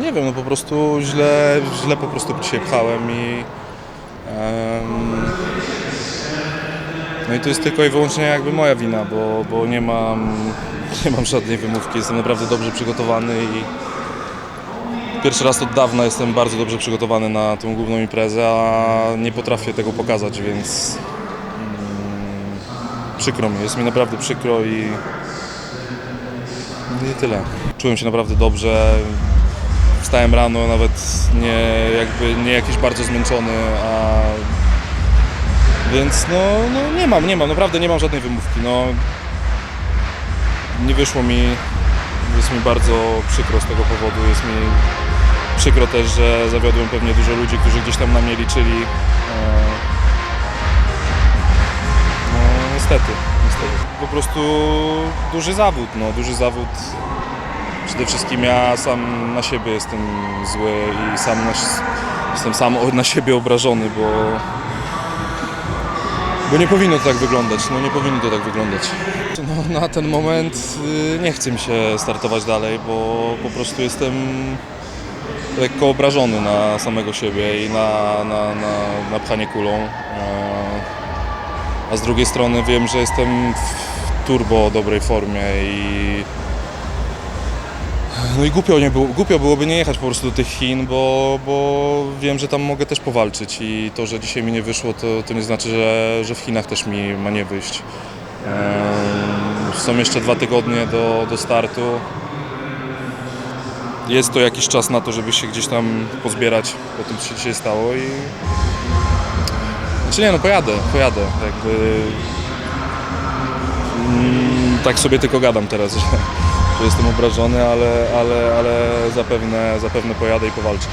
Nie wiem, no po prostu źle, źle po prostu dzisiaj pchałem i... em, no i to jest tylko i wyłącznie jakby moja wina, bo, bo nie mam, nie mam żadnej wymówki. Jestem naprawdę dobrze przygotowany i pierwszy raz od dawna jestem bardzo dobrze przygotowany na tą główną imprezę, a nie potrafię tego pokazać, więc mm, przykro mi, jest mi naprawdę przykro i nie tyle. Czułem się naprawdę dobrze. Wstałem rano, nawet nie, jakby, nie jakiś bardzo zmęczony, a więc no, no nie mam, nie mam, naprawdę nie mam żadnej wymówki. No, nie wyszło mi, jest mi bardzo przykro z tego powodu. Jest mi przykro też, że zawiodłem pewnie dużo ludzi, którzy gdzieś tam na mnie liczyli. E, No niestety, niestety. Po prostu duży zawód, no duży zawód. Przede wszystkim ja sam na siebie jestem zły i sam na, jestem sam na siebie obrażony, bo bo nie powinno to tak wyglądać, no nie powinno to tak wyglądać. No, na ten moment y, nie chcę mi się startować dalej, bo po prostu jestem lekko obrażony na samego siebie i na, na, na, na pchanie kulą. A z drugiej strony wiem, że jestem w turbo dobrej formie i no i głupio, nie było, głupio byłoby nie jechać po prostu do tych Chin, bo, bo wiem, że tam mogę też powalczyć i to, że dzisiaj mi nie wyszło, to, to nie znaczy, że, że w Chinach też mi ma nie wyjść. Ehm, Są jeszcze dwa tygodnie do, do startu. Jest to jakiś czas na to, żeby się gdzieś tam pozbierać po tym, co się dzisiaj stało i... Znaczy nie, no pojadę, pojadę, jakby... Mm, tak sobie tylko gadam teraz, że, jestem obrażony, ale, ale, ale zapewne, zapewne pojadę i powalczę.